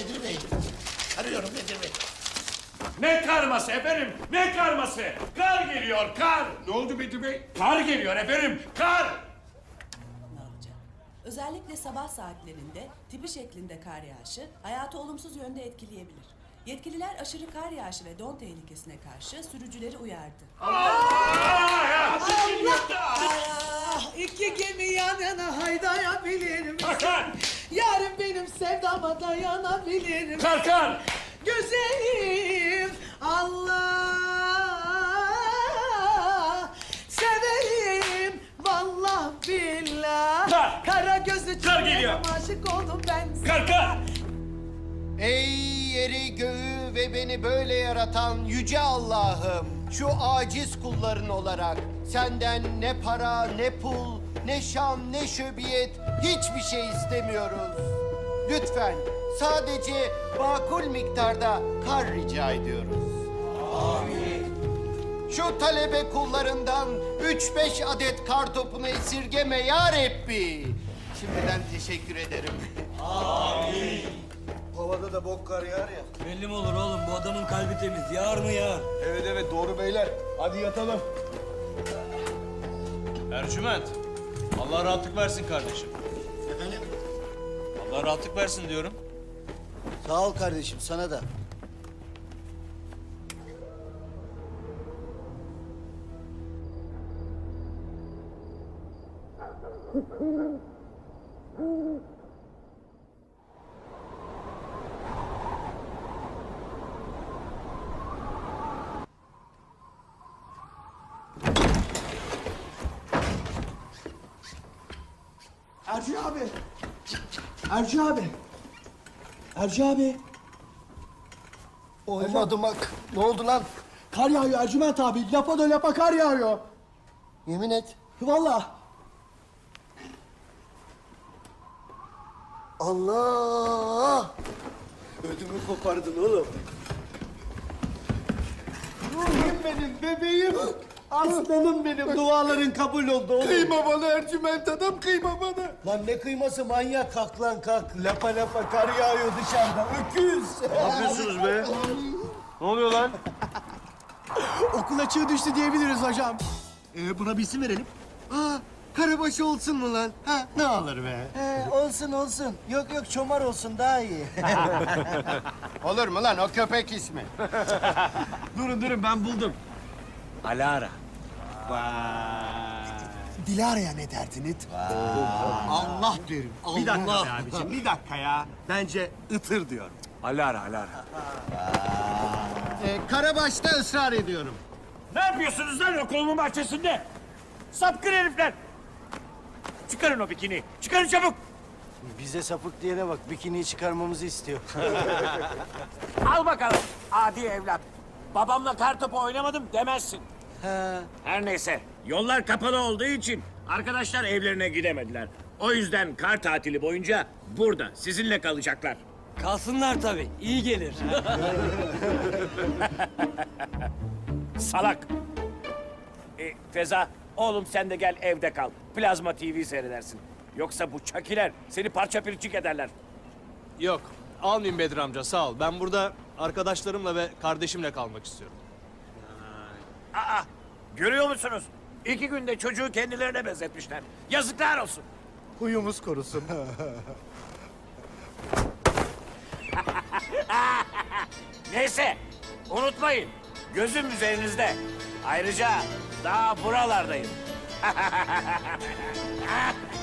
Bedir Bey. Arıyorum Bedir Bey. Ne karması efendim? Ne karması? Kar geliyor, kar! Ne oldu Bedir Bey? Kar geliyor efendim, kar! ne? Özellikle sabah saatlerinde tipi şeklinde kar yağışı hayatı olumsuz yönde etkileyebilir. Yetkililer aşırı kar yağışı ve don tehlikesine karşı sürücüleri uyardı. Ah, iki gemi yan yana haydayabilir misin? Hakan! Yarın benim sevdama dayanabilir misin? Kar, kar! Güzelim Allah Severim vallah billah Kar! Kara gözü Kar geliyor! çiğneme aşık oldum ben Kar, kar! Ey yeri göğü ve beni böyle yaratan yüce Allah'ım. Şu aciz kulların olarak senden ne para, ne pul, ne şan, ne şöbiyet hiçbir şey istemiyoruz. Lütfen sadece makul miktarda kar rica ediyoruz. Şu talebe kullarından üç beş adet kar topunu esirgeme ya Rabbi. Şimdiden teşekkür ederim. Havada da bok kar yağar ya. Belli mi olur oğlum bu adamın kalbi temiz. Yağar mı yağar? Evet evet doğru beyler. Hadi yatalım. Ercüment, Allah rahatlık versin kardeşim. Efendim? Allah rahatlık versin diyorum. Sağ ol kardeşim sana da. abi. Ercü abi. Ercü abi. Olmadı mak. Ne oldu lan? Kar yağıyor Ercüment abi. Lapa da lapa kar yağıyor. Yemin et. Vallahi. Allah! Ödümü kopardın oğlum. Ruhum benim, bebeğim. Aslanım benim, duaların kabul oldu oğlum. Kıyma bana Ercüment adam kıyma bana. Lan ne kıyması manyak kalk lan kalk. Lapa lapa kar yağıyor dışarıda. Öküz. Ne yapıyorsunuz be? Ne oluyor lan? Okul açığı düştü diyebiliriz hocam. Ee, buna bir isim verelim. Aa, karabaşı olsun mu lan? Ha, ne olur be? He, olsun olsun. Yok yok çomar olsun daha iyi. Olur mu lan o köpek ismi? Durun durun ben buldum. Alara. Dilara'ya ne derdin it? Allah derim. Allah. Bir dakika be abiciğim, bir dakika ya. Bence ıtır diyorum. Alara, Alara. Ee, karabaşta ısrar ediyorum. Ne yapıyorsunuz lan okulumun bahçesinde? Sapkın herifler! Çıkarın o bikini, çıkarın çabuk! Bize sapık diyene bak bikiniyi çıkarmamızı istiyor. Al bakalım adi evlat. Babamla kartopu oynamadım demezsin. Her neyse yollar kapalı olduğu için arkadaşlar evlerine gidemediler. O yüzden kar tatili boyunca burada sizinle kalacaklar. Kalsınlar tabii. iyi gelir. Salak. E, Feza oğlum sen de gel evde kal. Plazma TV seyredersin. Yoksa bu çakiler seni parça pirçik ederler. Yok, almayayım Bedir amca sağ ol. Ben burada arkadaşlarımla ve kardeşimle kalmak istiyorum. Aa, görüyor musunuz? İki günde çocuğu kendilerine benzetmişler. Yazıklar olsun. Huyumuz korusun. Neyse, unutmayın. Gözüm üzerinizde. Ayrıca daha buralardayım.